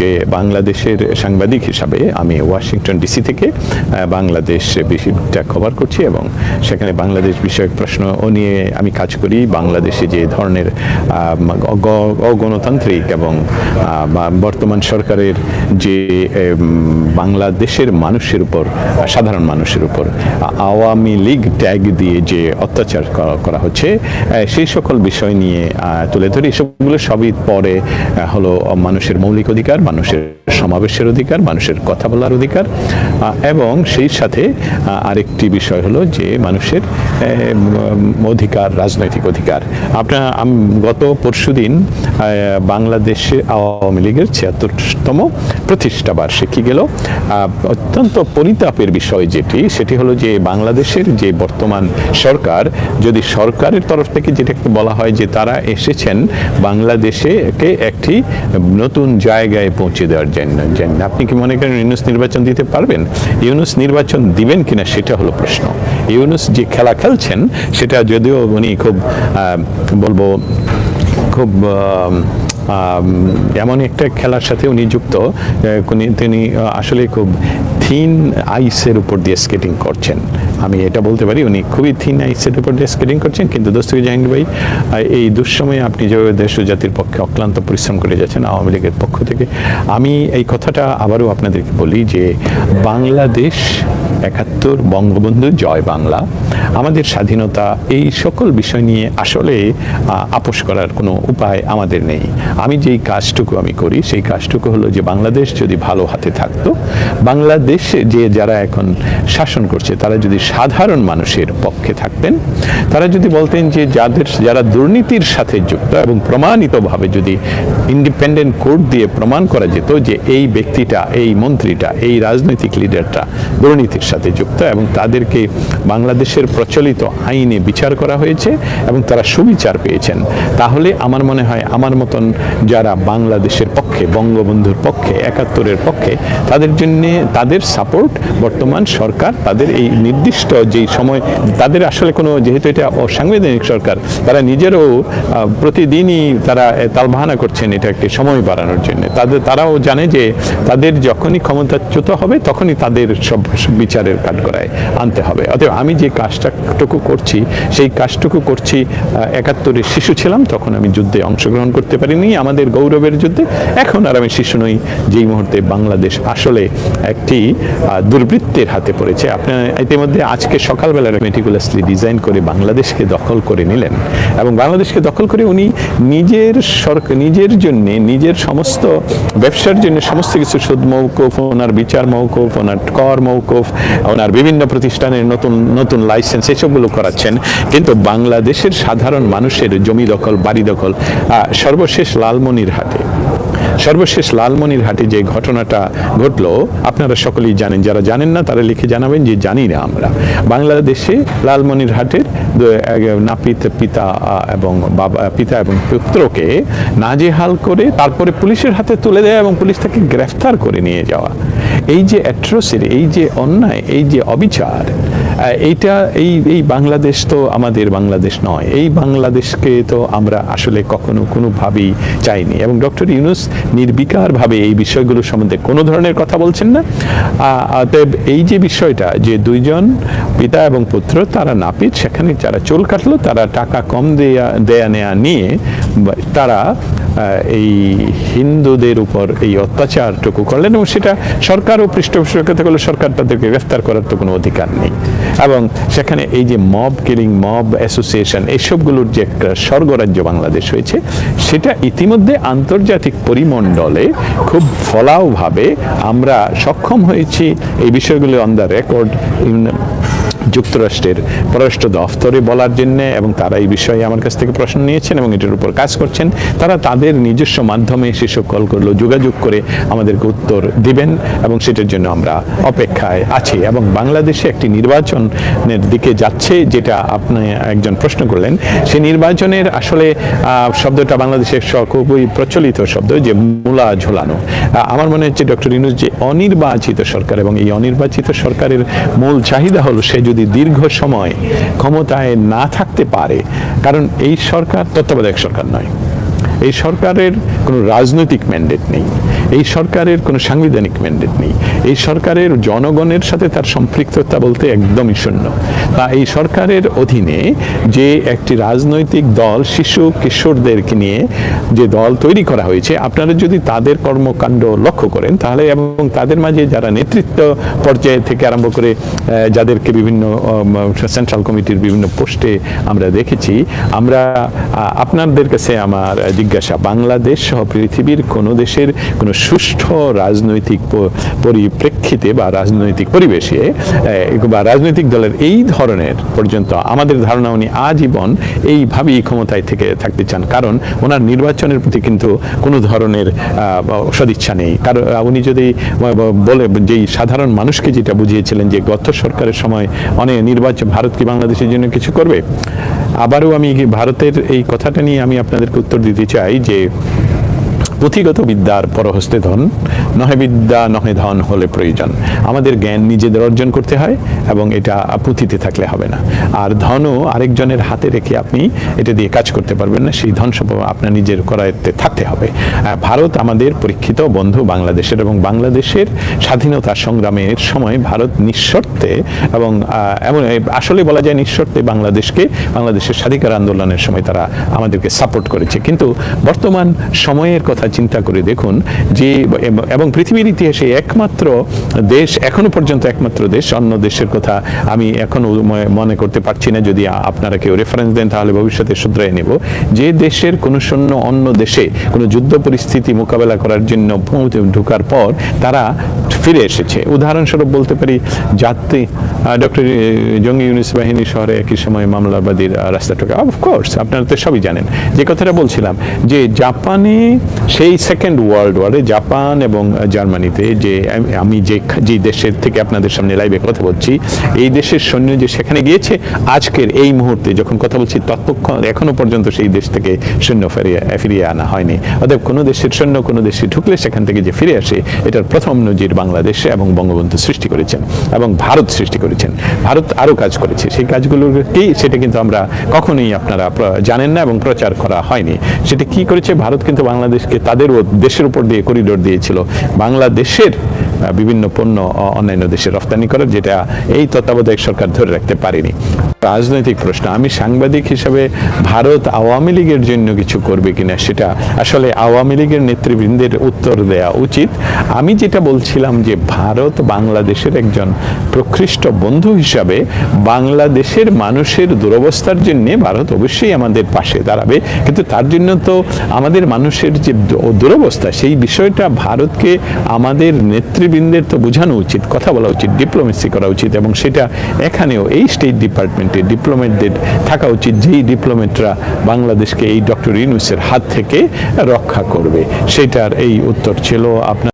যে বাংলাদেশের সাংবাদিক হিসাবে আমি ওয়াশিংটন ডিসি থেকে বাংলাদেশ বিষয়টা কভার করছি এবং সেখানে বাংলাদেশ বিষয়ক প্রশ্ন নিয়ে আমি কাজ করি। বাংলাদেশে যে ধরনের অগণতান্ত্রিক এবং বর্তমান সরকারের যে বাংলাদেশের মানুষের উপর, সাধারণ মানুষের উপর, আওয়ামী লীগ ট্যাগ দিয়ে যে অত্যাচার করা- হচ্ছে সেই সকল বিষয় নিয়ে তুলে ধরি। এসবগুলো সবই পরে হলো মানুষের মৌলিক অধিকার মানুষের সমাবেশের অধিকার মানুষের কথা বলার অধিকার এবং সেই সাথে আরেকটি বিষয় হলো যে মানুষের অধিকার রাজনৈতিক অধিকার। আপনার গত পরশুদিন আহ, বাংলাদেশে আওয়ামী লীগের ছিয়াত্তরতম প্রতিষ্ঠা বার্ষিকী গেল। অত্যন্ত পরিতাপের বিষয় যেটি সেটি হলো যে বাংলাদেশের যে বর্তমান সরকার যদি সরকারের তরফ থেকে যেটাকে বলা হয় যে তারা এসেছেন বাংলাদেশে একটি নতুন জায়গায় পৌঁছে দেওয়ার জন্য জন্য আপনি কি মনে করেন ইউনুস নির্বাচন দিতে পারবেন? ইউনুস নির্বাচন দিবেন কিনা সেটা হলো প্রশ্ন। ইউনুস যে খেলা খেলছেন, সেটা যদিও উনি খুব বলব, খুব এমন একটা খেলার সাথে উনি যুক্ত তিনি আসলে খুব থিন আইসের উপর দিয়ে স্কেটিং করছেন। আমি এটা বলতে পারি, উনি খুবই থিন আইসের উপর দিয়ে স্কেটিং করছেন, কিন্তু দোস্তী জাহাঙ্গীর ভাই? এই দুঃসময়ে আপনি যেভাবে দেশ ও জাতির পক্ষে অক্লান্ত পরিশ্রম করে যাচ্ছেন আওয়ামী লীগের পক্ষ থেকে, আমি এই কথাটা আবারও আপনাদেরকে বলি যে বাংলাদেশ একাত্তর বঙ্গবন্ধু জয় বাংলা, আমাদের স্বাধীনতা এই সকল বিষয় নিয়ে আসলে আপোষ করার কোনো উপায় আমাদের নেই। আমি যেই কাজটুকু আমি করি, সেই কাজটুকু হলো যে বাংলাদেশ যদি ভালো হাতে থাকতো, বাংলাদেশে যে যারা এখন শাসন করছে, তারা যদি সাধারণ মানুষের পক্ষে থাকতেন। তারা যদি বলতেন যে যাদের, যারা দুর্নীতির সাথে যুক্ত এবং প্রমাণিতভাবে যদি ইন্ডিপেন্ডেন্ট কোর্ট দিয়ে প্রমাণ করা যেত যে এই ব্যক্তিটা, এই মন্ত্রীটা, এই রাজনৈতিক লিডারটা দুর্নীতির সাথে যুক্ত এবং তাদেরকে বাংলাদেশের প্রচলিত আইনে বিচার করা হয়েছে এবং তারা সুবিচার পেয়েছেন, তাহলে আমার মনে হয় আমার মতন যারা বাংলাদেশের পক্ষে, বঙ্গবন্ধুর পক্ষে, একাত্তরের পক্ষে, তাদের জন্য তাদের সাপোর্ট বর্তমান সরকার, তাদের এই নির্দিষ্ট যেই সময়, তাদের আসলে কোনো যেহেতু এটা অসাংবিধানিক সরকার, তারা নিজেরও প্রতিদিনই তারা তালবাহানা করছেন এটা একটি সময় বাড়ানোর জন্য। তাদের, তারাও জানে যে তাদের যখনই ক্ষমতাচ্যুত হবে, তখনই তাদের সব বিচারের কাঠগড়ায় আনতে হবে। অতএব আমি যে কাজটাটুকু করছি, সেই কাজটুকু করছি একাত্তরের শিশু ছিলাম, তখন আমি যুদ্ধে অংশগ্রহণ করতে পারিনি, আমাদের গৌরবের যুদ্ধে। এখন আর আমি শিশু নই, যেই মুহূর্তে বাংলাদেশ আসলে একটি দুর্বৃত্তের হাতে পড়েছে। আপনার ইতিমধ্যে আজকে সকালবেলা মেটিকুলাসলি ডিজাইন করে বাংলাদেশকে দখল করে নিলেন এবং বাংলাদেশকে দখল করে উনি নিজের সরকার নিজের জন্য, নিজের সমস্ত ব্যবসার জন্য সমস্ত কিছু সুদ মৌকুফ, ওনার বিচার মৌকুফ, ওনার কর মৌকুফ, ওনার বিভিন্ন প্রতিষ্ঠানের নতুন নতুন লাইসেন্স এসবগুলো করাচ্ছেন। কিন্তু বাংলাদেশের সাধারণ মানুষের জমি দখল, বাড়ি দখল সর্বশেষ লালমনির হাটে সর্বশেষ লালমনিরহাটে যে ঘটনাটা ঘটলো, আপনারা সকলেই জানেন। যারা জানেন না, তারা লিখে জানাবেন যে জানি না আমরা। বাংলাদেশে লালমনিরহাটের নাপিত পিতা এবং বাবা, পিতা এবং পুত্রকে নাজেহাল করে তারপরে পুলিশের হাতে তুলে দেয় এবং পুলিশ তাকে গ্রেফতার করে নিয়ে যাওয়া। এই যে অ্যাট্রোসিটি এই যে অন্যায়, এই যে অবিচার এইটা এই এই বাংলাদেশ তো আমাদের বাংলাদেশ নয়। এই বাংলাদেশকে তো আমরা আসলে কখনো কোনোভাবেই চাইনি। এবং ডক্টর ইউনুস নির্বিকারভাবে এই বিষয়গুলো সম্বন্ধে কোনো ধরনের কথা বলছেন না। অতএব এই যে বিষয়টা যে দুইজন পিতা এবং পুত্র, তারা নাপিত, সেখানে যারা চুল কাটলো, তারা টাকা কম দেয়া দেয়া নেয়া নিয়ে তারা এই হিন্দুদের উপর এই অত্যাচারটুকু করলেন এবং সেটা সরকার ও পৃষ্ঠপোষকতা করলে, সরকার তাদেরকে গ্রেফতার করার তো কোনো অধিকার নেই। এবং সেখানে এই যে মব কিলিং মব অ্যাসোসিয়েশন এইসবগুলোর যে একটা স্বর্গরাজ্য বাংলাদেশ হয়েছে, সেটা ইতিমধ্যে আন্তর্জাতিক পরিমণ্ডলে খুব ফলাওভাবে আমরা সক্ষম হয়েছি। এই বিষয়গুলো অন দ্য রেকর্ড যুক্তরাষ্ট্রের পররাষ্ট্র দফতরে বলার জন্য এবং তারা এই বিষয়ে আমার কাছ থেকে প্রশ্ন নিয়েছেন এবং এটার উপর কাজ করছেন, তারা তাদের নিজস্ব মাধ্যমে কল করল যোগাযোগ করে আমাদেরকে উত্তর দিবেন এবং সেটার জন্য আমরা অপেক্ষায় আছি এবং বাংলাদেশে একটি নির্বাচনের দিকে যাচ্ছে যেটা আপনি একজন প্রশ্ন করলেন। সেই নির্বাচনের আসলে শব্দটা বাংলাদেশের স- খুবই প্রচলিত শব্দ যে মূলা ঝোলানো। আমার মনে হচ্ছে ডক্টর ইনুস যে অনির্বাচিত সরকার এবং এই অনির্বাচিত সরকারের মূল চাহিদা হলো সে যদি দীর্ঘ সময় ক্ষমতায় না থাকতে পারে কারণ এই সরকার তত্ত্বাবধায়ক সরকার নয়। এই সরকারের কোনো রাজনৈতিক ম্যান্ডেট নেই। এই সরকারের কোনো সাংবিধানিক ম্যান্ডেট নেই। এই সরকারের জনগণের সাথে তার সম্পৃক্ততা বলতে একদমই শূন্য। তা এই সরকারের অধীনে যে একটি রাজনৈতিক দল শিশু কিশোরদেরকে নিয়ে যে দল তৈরি করা হয়েছে, আপনারা যদি তাদের কর্মকাণ্ড লক্ষ্য করেন, তাহলে এবং তাদের মাঝে যারা নেতৃত্ব পর্যায়ে থেকে আরম্ভ করে যাদেরকে বিভিন্ন সেন্ট্রাল কমিটির বিভিন্ন পোস্টে আমরা দেখেছি, আমরা আপনাদের কাছে আমার জিজ্ঞাসা, বাংলাদেশ সহ পৃথিবীর কোনো দেশের কোনো সুষ্ঠু রাজনৈতিক পরিপ্রেক্ষিতে বা রাজনৈতিক পরিবেশে বা রাজনৈতিক দলের এই ধরনের পর্যন্ত আমাদের ধারণা উনি আজীবন এইভাবেই ক্ষমতায় থেকে, থাকতে চান। কারণ ওনার নির্বাচনের প্রতি কিন্তু কোনো ধরনের সদিচ্ছা নেই। কারণ উনি যদি বলে যেই সাধারণ মানুষকে যেটা বুঝিয়েছিলেন যে গত সরকারের সময় অনেক নির্বাচন, ভারত কি বাংলাদেশের জন্য কিছু করবে? আবারও আমি ভারতের এই কথাটা নিয়ে আমি আপনাদেরকে উত্তর দিতে চাই যে পুঁথিগত বিদ্যার পরহস্তে ধন, নহে বিদ্যা, নহে ধন হলে প্রয়োজন। আমাদের জ্ঞান নিজেদের অর্জন করতে হয় এবং এটা পুঁথিতে থাকলে হবে না। আর ধনও আরেকজনের হাতে রেখে আপনি এটা দিয়ে কাজ করতে পারবেন না, সেই ধন সম্পদ আপনার নিজের করায়ত্তে থাকতে হবে। ভারত আমাদের পরীক্ষিত বন্ধু বাংলাদেশের এবং বাংলাদেশের স্বাধীনতা সংগ্রামের সময় ভারত নিঃশর্তে এবং এমন আসলে বলা যায় নিঃশর্তে বাংলাদেশকে, বাংলাদেশের স্বাধিকার আন্দোলনের সময় তারা আমাদেরকে সাপোর্ট করেছে। কিন্তু বর্তমান সময়ের কথা চিন্তা করে দেখুন যে, এবং পৃথিবীর ইতিহাসে একমাত্র দেশ, এখনও পর্যন্ত একমাত্র দেশ, অন্য দেশের কথা আমি এখনও মনে করতে পারছি না, যদি আপনারা কেউ রেফারেন্স দেন, তাহলে ভবিষ্যতে শুধরাই নেব। যে দেশের কোনো সৈন্য অন্য দেশে কোনো যুদ্ধ পরিস্থিতি মোকাবেলা করার জন্য ঢোকার পর তারা ফিরে এসেছে। উদাহরণস্বরূপ বলতে পারি, যাত্রী ডক্টর জঙ্গি ইউনিস বাহিনী শহরে একই সময় মামলাবাদীর রাস্তা ঢোকা অফকোর্স আপনারা তো সবই জানেন। যে কথাটা বলছিলাম, যে জাপানে সেই সেকেন্ড ওয়ার্ল্ড ওয়ারে জাপান এবং জার্মানিতে যে, আমি- যে যে দেশের থেকে আপনাদের সামনে লাইভে কথা বলছি, এই দেশের সৈন্য যে সেখানে গিয়েছে, আজকের এই মুহূর্তে যখন কথা বলছি ততক্ষণ এখনও পর্যন্ত সেই দেশ থেকে সৈন্য ফিরিয়ে ফিরিয়ে আনা হয়নি। অতএব কোনো দেশের সৈন্য, কোনো দেশে ঢুকলে সেখান থেকে যে ফিরে আসে, এটার প্রথম নজির বাংলাদেশে এবং বঙ্গবন্ধু সৃষ্টি করেছেন এবং ভারত সৃষ্টি করেছেন। ভারত আরও কাজ করেছে। সেই কাজগুলোর কি সেটা কিন্তু আমরা কখনোই আপনারা জানেন না এবং প্রচার করা হয়নি। সেটা কি করেছে? ভারত কিন্তু বাংলাদেশকে তাদের ও- দেশের উপর দিয়ে করিডোর দিয়েছিল। বাংলাদেশের বিভিন্ন পণ্য অন্যান্য দেশে রফতানি করার, যেটা এই তত্ত্বাবধায়ক সরকার ধরে রাখতে পারেনি। রাজনৈতিক প্রশ্ন। আমি সাংবাদিক হিসাবে ভারত আওয়ামী লীগের জন্য কিছু করবে কিনা সেটা আসলে আওয়ামী লীগের নেতৃবৃন্দের উত্তর দেয়া উচিত। আমি যেটা বলছিলাম যে ভারত বাংলাদেশের একজন প্রকৃষ্ট বন্ধু হিসাবে বাংলাদেশের মানুষের দুরবস্থার জন্য ভারত অবশ্যই আমাদের পাশে দাঁড়াবে। কিন্তু তার জন্য তো আমাদের মানুষের যে দুরবস্থা, সেই বিষয়টা ভারতকে আমাদের নেতৃবৃন্দের তো বোঝানো উচিত, কথা বলা উচিত ডিপ্লোমেসি করা উচিত এবং সেটা এখানেও এই স্টেট ডিপার্টমেন্টে ডিপ্লোমেটদের থাকা উচিত যেই ডিপ্লোমেটরা বাংলাদেশকে এই ডক্টর ইউনুসের হাত থেকে রক্ষা করবে। সেটার এই উত্তর ছিল আপনার